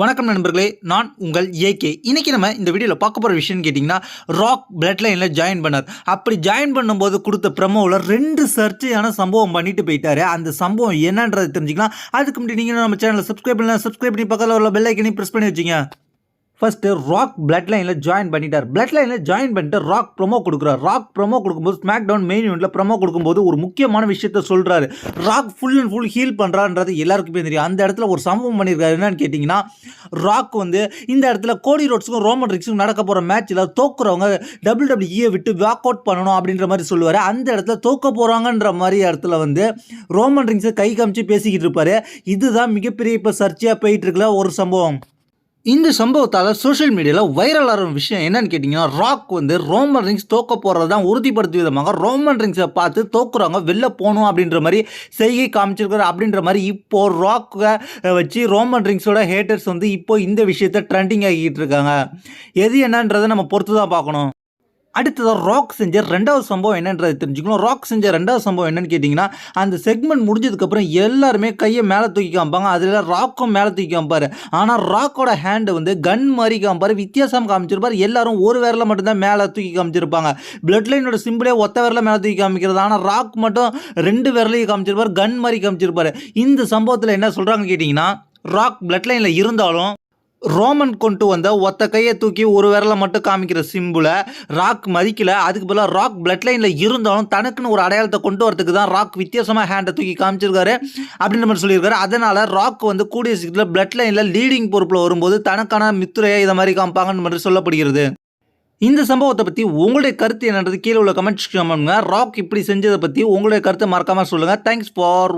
வணக்கம் நண்பர்களே நான் உங்கள் ஏகே. இன்றைக்கி நம்ம இந்த வீடியோவில் பார்க்க போகிற விஷயம்னு கேட்டிங்கன்னா ராக் பிளட் லைனில் ஜாயின் பண்ணார். அப்படி ஜாயின் பண்ணும்போது கொடுத்த ப்ரமோவில் ரெண்டு சர்ச்சையான சம்பவம் பண்ணிட்டு போயிட்டாரு. அந்த சம்பவம் என்னன்றதை தெரிஞ்சுக்கலாம். அதுக்கு முன்னாடி நீங்கள் நம்ம சேனலில் சப்ஸ்கிரைப் பண்ணலாம் சப்ஸ்கிரைப் பண்ணி பக்கத்தில் உள்ள பெல் ஐக்கனையும் ப்ரெஸ் பண்ணி வச்சிங்க. ஃபஸ்ட்டு ராக் பிளட் லைனில் ஜாயின் பண்ணிட்டார். பிளட் லைனில் ஜாயின் பண்ணிட்டு ராக் ப்ரோமோ கொடுக்குறார். ராக் ப்ரோமோ கொடுக்கும்போது ஸ்மாக் டவுன் மெயின் யூனிட்ல ப்ரோமோ கொடுக்கும்போது ஒரு முக்கியமான விஷயத்த சொல்கிறாரு Rock full and full heel பண்ணுறான்றது எல்லாருக்குமே தெரியும். அந்த இடத்துல ஒரு சம்பவம் பண்ணியிருக்காரு. என்னன்னு கேட்டிங்கன்னா ராக் வந்து இந்த இடத்துல கோடி ரோட்ஸுக்கும் ரோமன் ரிக்ஸுக்கும் நடக்க போகிற மேட்ச்சில் தோக்குறவங்க டபிள்யூ டபிள்யூஇயை விட்டு வாக் அவுட் பண்ணணும் அப்படின்ற மாதிரி சொல்லுவார். அந்த இடத்துல தோக்க போகிறாங்கன்ற மாதிரி இடத்துல வந்து ரோமன் ரிங்ஸை கை காமிச்சு பேசிக்கிட்டு இருப்பார். இதுதான் மிகப்பெரிய இப்போ சர்ச்சையாக போயிட்டு இருக்கல ஒரு சம்பவம். இந்த சம்பவத்தால் சோஷியல் மீடியாவில் வைரல் ஆகிற விஷயம் என்னன்னு கேட்டிங்கன்னா ராக் வந்து ரோமன் ரிங்ஸ் தோக்க போகிறது தான் உறுதிப்படுத்தும் விதமாக ரோமன் ரிங்ஸை பார்த்து தோக்குறாங்க வெளில போகணும் அப்படின்ற மாதிரி செய்கை காமிச்சிருக்காரு அப்படின்ற மாதிரி இப்போது ராக்கை வச்சு ரோமன் ரிங்ஸோட ஹேட்டர்ஸ் வந்து இப்போ இந்த விஷயத்த ட்ரெண்டிங் ஆகிட்டு இருக்காங்க. எது என்னன்றதை நம்ம பொறுத்து தான் பார்க்கணும். அடுத்ததாக ராக் செஞ்ச ரெண்டாவது சம்பவம் என்னன்றது தெரிஞ்சுக்கணும். ராக் செஞ்ச ரெண்டாவது சம்பவம் என்னன்னு கேட்டிங்கன்னா அந்த செக்மெண்ட் முடிஞ்சதுக்கப்புறம் எல்லாருமே கையை மேலே தூக்கி காமிப்பாங்க. அதில் ராக்கும் மேலே தூக்கி காமிப்பார். ஆனால் ராக்கோட ஹேண்டு வந்து கன் மாதிரி காமிப்பார். வித்தியாசம் காமிச்சிருப்பார். எல்லாரும் ஒரு விரல மட்டும்தான் மேலே தூக்கி காமிச்சிருப்பாங்க. பிளட் லைனோட சிம்பிளே ஒத்த விரல மேலே தூக்கி காமிக்கிறது. ஆனால் ராக் மட்டும் ரெண்டு விரலையும் காமிச்சிருப்பார். கன் மாதிரி காமிச்சிருப்பார். இந்த சம்பவத்தில் என்ன சொல்கிறாங்க கேட்டிங்கன்னா ராக் பிளட் லைனில் இருந்தாலும் ரோமன் கொண்டு வந்த ஒத்த கையை தூக்கி ஒரு விரலை மட்டும் காமிக்கிற சிம்பிளை ராக் மதிக்கல. அதுக்கு பதிலாக ராக் பிளட் லைனில் இருந்தாலும் தனக்குன்னு ஒரு அடையாளத்தை கொண்டு வரதுக்கு தான் ராக் வித்தியாசமாக ஹேண்டை தூக்கி காமிச்சிருக்காரு அப்படின்ற மாதிரி சொல்லியிருக்காரு. அதனால் ராக் வந்து கூடிய சீக்கிரத்தில் பிளட் லைனில் லீடிங் பொறுப்பில் வரும்போது தனக்கான மித்துரையை இதை மாதிரி காமிப்பாங்கன்னு மாதிரி சொல்லப்படுகிறது இந்த சம்பவத்தை பற்றி உங்களுடைய கருத்து என்னன்றது கீழே உள்ள கமெண்ட்ஸ் பண்ணுங்க ராக் இப்படி செஞ்சதை பற்றி உங்களுடைய கருத்தை மறக்காமல் சொல்லுங்கள் தேங்க்ஸ் ஃபார்